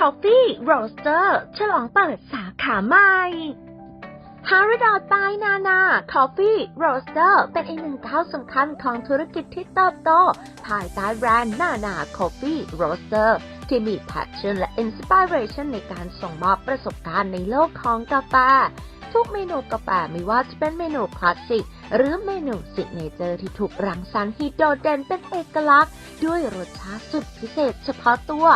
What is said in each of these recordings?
ดบายนานาคอฟฟี่โรสเตอร์ฉลองเปิดสาขาใหม่ฮาริดอดบายนานาคอฟฟี่โรสเตอร์เป็นอีกหนึ่งก้าวสำคัญของธุรกิจที่เติบโต ภายใต้แบรนด์นานาคอฟฟี่โรสเตอร์ที่มี passion และ inspiration ในการส่งมอบประสบการณ์ในโลกของกาแฟ ทุกเมนูกาแฟไม่ว่าจะเป็นเมนูคลาสสิก หรือเมนูซิกเนเจอร์ที่ถูกรังสรรค์ที่โดดเด่นเป็นเอกลักษณ์ ด้วยรสชาติสุดพิเศษเฉพาะตัว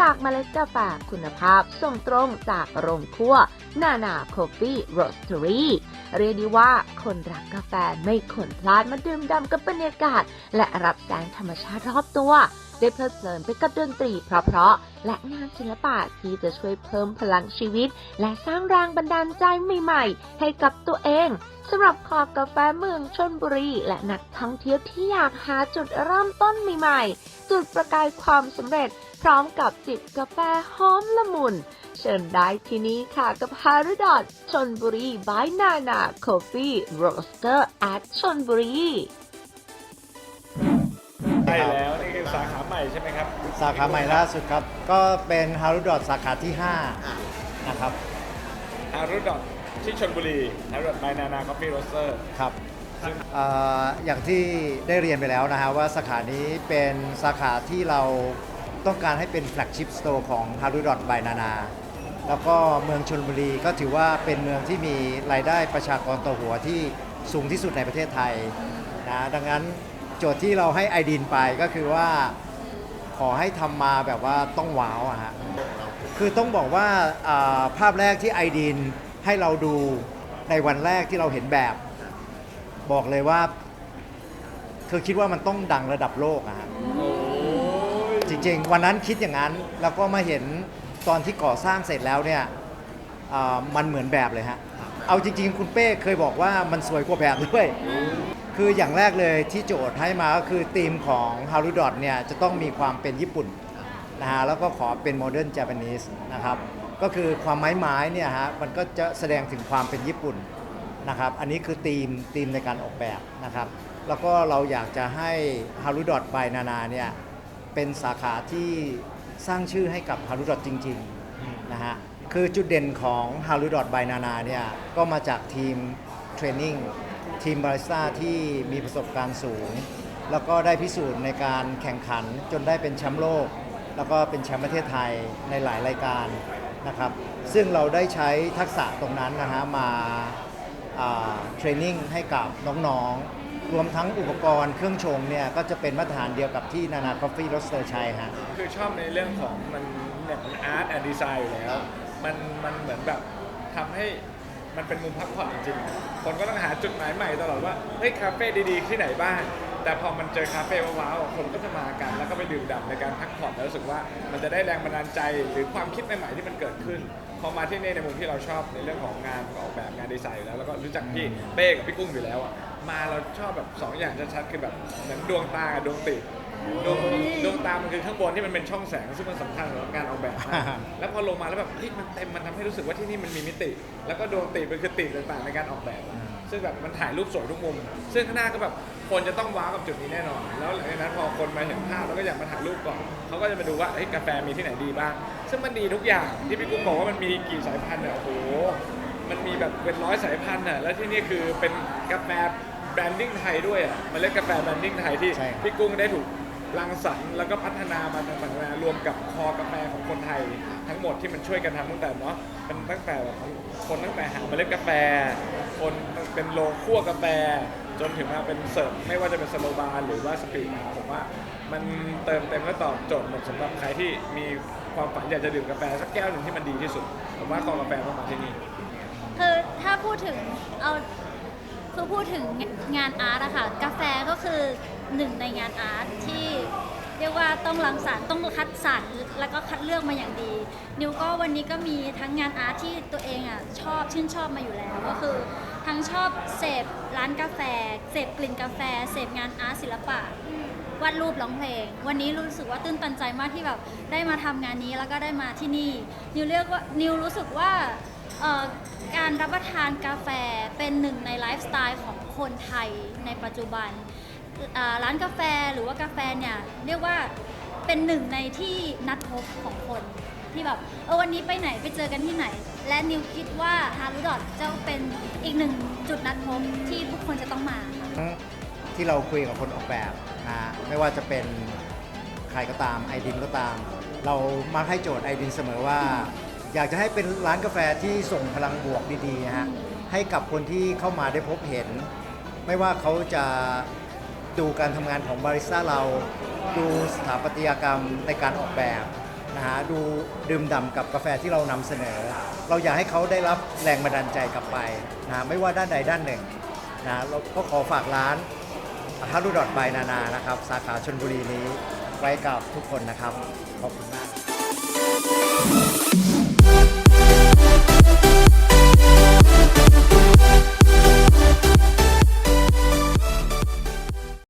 จากเมล็ดกาแฟคุณภาพส่งตรงจากโรงคั่ว นานาคอฟฟี่โรสเตอรี่เรียกได้ว่าคนรักกาแฟไม่ควรพลาดมาดื่มด่ำกับบรรยากาศ และรับแสงธรรมชาติรอบตัวได้เพลิดเพลินไปกับดนตรีเพราะๆ และงานศิลปะที่จะช่วยเพิ่มพลังชีวิต และสร้างแรงบันดาลใจใหม่ๆ ให้กับตัวเองสำหรับคอกาแฟเมืองชนบุรี และนักท่องเที่ยวที่อยากหาจุดเริ่มต้นใหม่ๆ จุดประกายความสำเร็จ พร้อมกับจิบกาแฟหอมละมุน เชิญได้ที่นี่ค่ะกับฮารุดอทชนบุรีบายนานาคอฟฟี่โรสเตอร์แอดชนบุรีใช่แล้ว นี่คือสาขาใหม่ใช่ไหมครับ สาขาใหม่ล่าสุดครับ ก็เป็นฮารุดอทสาขาที่ 5 นะครับฮารุดอทที่ชลบุรีฮารุดอทบายนานาคอฟฟี่โรสเตอร์ครับเอ่ออย่างที่ได้เรียนไปแล้วนะฮะว่าสาขานี้เป็นสาขาที่เรา ต้องการให้เป็นแฟลกชิพสโตร์ของฮารุดอทบายนานา แล้วก็เมืองชนบุรีก็ถือว่าเป็นเมืองที่มีรายได้ประชากรต่อหัวที่สูงที่สุดในประเทศไทยนะดังนั้นโจทย์ที่เราให้ไอดินไปก็คือว่าขอให้ทำมาแบบว่าต้องว้าวอะฮะคือต้องบอกว่าอ่าภาพแรกที่ไอดีนให้เราดูในวันแรกที่เราเห็นแบบ บอกเลยว่า เธอคิดว่ามันต้องดังระดับโลกอะฮะ จริง ๆ วันนั้นคิดอย่างนั้นแล้วก็มาเห็นตอนที่ก่อสร้างเสร็จแล้วเนี่ยอ่ามันเหมือนแบบเลยฮะ เอาจริง ๆ คุณเป้เคยบอกว่ามันสวยกว่าแบบด้วย คืออย่างแรกเลยที่โจทย์ให้มาก็คือธีมของฮารุดอทเนี่ยจะต้องมีความเป็นญี่ปุ่นนะฮะแล้วก็ขอเป็นโมเดิร์นเจแปนิสนะครับก็คือความไม้ไม้ๆเนี่ยฮะมันก็จะแสดงถึงความเป็นญี่ปุ่นนะครับอันนี้คือธีมธีมในการออกแบบนะครับแล้วก็เราอยากจะให้ฮารุดอทบายนานาเนี่ย เป็นสาขาที่สร้างชื่อให้กับฮารุดอทจริงๆนะฮะคือจุดเด่นของฮารุดอทบายนานาเนี่ยก็มาจากทีมเทรนนิ่งทีมบาริสต้าที่มีประสบการณ์สูง แล้วก็ได้พิสูจน์ในการแข่งขันจนได้เป็นแชมป์โลก แล้วก็เป็นแชมป์ประเทศไทยในหลายรายการนะครับซึ่งเราได้ใช้ทักษะตรงนั้นนะฮะมาเทรนนิ่งให้กับน้องๆ รวมทั้งอุปกรณ์เครื่องชงเนี่ยก็จะเป็นมาตรฐานเดียวกับที่นานาคอฟฟี่โรสเตอร์ใช้ฮะ คือชอบในเรื่องของมันเนี่ยมันอาร์ตแอนด์ดีไซน์อยู่แล้ว มันมันเหมือนแบบทำให้มันเป็นมุมพักผ่อนจริงๆคนก็ต้องหาจุดหมายใหม่ตลอดว่าเฮ้ยคาเฟ่ดีๆที่ไหนบ้าง แต่พอมันเจอคาเฟ่ว้าวๆคนก็จะมากัน แล้วก็ไปดื่มด่ำในการพักผ่อนแล้วรู้สึกว่ามันจะได้แรงบันดาลใจหรือความคิดใหม่ๆที่มันเกิดขึ้น พอมาที่นี่ในมุมที่เราชอบในเรื่องของงานออกแบบงานดีไซน์อยู่แล้วแล้วก็รู้จักพี่เป้กับพี่กุ้งอยู่แล้วอะ มาเราชอบแบบสองอย่างชัดๆคือแบบเหมือนดวงตากับดวงติดดวงดวงตามันคือข้างบนที่มันเป็นช่องแสงซึ่งมันสำคัญสำหรับการออกแบบมากแล้วพอลงมาแล้วแบบเฮ้ยมันเต็มมันทำให้รู้สึกว่าที่นี่มันมีมิติ แล้วก็ดวงติมันคือติต่างๆในการออกแบบ ซึ่งแบบมันถ่ายรูปสวยทุกมุม ซึ่งข้างหน้าก็แบบคนจะต้องว้าวกับจุดนี้แน่นอน แล้วหลังจากนั้นพอคนมาเห็นภาพแล้วก็อยากมาถ่ายรูปก่อนเขาก็จะมาดูว่าเฮ้ยกาแฟมีที่ไหนดีบ้าง ซึ่งมันดีทุกอย่างที่พี่กุ้งบอกว่ามันมีกี่สายพันธุ์เนี่ยโอ้โหมันมีแบบเป็นร้อยสายพันธุ์อะแล้วที่นี่คือเป็นกาแฟ แบรนดิ้งไทยด้วยอะเมันเรียกกาแฟแบรนดิ้งไทยที่ใช่ครับ พี่กุ้งได้ถูกรังสรรค์แล้วก็พัฒนามาต่างๆนานารวมกับคอกาแฟของคนไทย ทั้งหมดที่มันช่วยกันทำตั้งแต่เนาะเป็นตั้งแต่แบบคนตั้งแต่หาเมล็ดกาแฟ คนเป็นโลคั่วกาแฟ จนถึงมาเป็นเสิร์ฟไม่ว่าจะเป็นสโลบาร์หรือว่าสปีดผมว่า มันเติมเต็มและตอบโจทย์หมดสำหรับใครที่มีความฝันอยากจะดื่มกาแฟสักแก้วหนึ่งที่มันดีที่สุดผมว่าคอกาแฟต้องมาที่นี่ คือถ้าพูดถึงเอาคือ พูดถึงงานอาร์ตอะค่ะกาแฟก็คือหนึ่งในงานอาร์ตที่เรียกว่าต้องรังสรรค์ต้องคัดสรรแล้วก็คัดเลือกมาอย่างดี นิวก็วันนี้ก็มีทั้งงานอาร์ตที่ตัวเองอะชอบชื่นชอบมาอยู่แล้วก็คือ ทั้งชอบเสพร้านกาแฟเสพกลิ่นกาแฟเสพงานอาร์ตศิลปะวาดรูปร้องเพลง วันนี้รู้สึกว่าตื้นตันใจมากที่แบบได้มาทำงานนี้แล้วก็ได้มาที่นี่นิวเรียกว่านิวรู้สึกว่า เอ่อการรับประทานกาแฟเป็นหนึ่งในไลฟ์สไตล์ของคนไทยในปัจจุบันอ่าร้านกาแฟหรือว่ากาแฟเนี่ยเรียกว่าเป็นหนึ่งในที่นัดพบของคนที่แบบเออวันนี้ไปไหนไปเจอกันที่ไหน และนิวคิดว่าฮารุดอทจะเป็นอีกหนึ่งจุดนัดพบที่ทุกคนจะต้องมาที่เราคุยกับคนออกแบบนะไม่ว่าจะเป็นใครก็ตามไอดินก็ตาม เรามักให้โจทย์ไอดินเสมอว่า อยากจะให้เป็นร้านกาแฟที่ส่งพลังบวกดีๆนะฮะให้กับคนที่เข้ามาได้พบเห็น ไม่ว่าเขาจะดูการทำงานของบาริสต้าเรา ดูสถาปัตยกรรมในการออกแบบนะฮะดูดื่มด่ำกับกาแฟที่เรานำเสนอ เราอยากให้เขาได้รับแรงบันดาลใจกลับไปนะไม่ว่าด้านใดด้านหนึ่งนะเราก็ขอฝากร้านฮารุดอทบายนานานะครับ สาขาชนบุรีนี้ไว้กับทุกคนนะครับ ขอบคุณมาก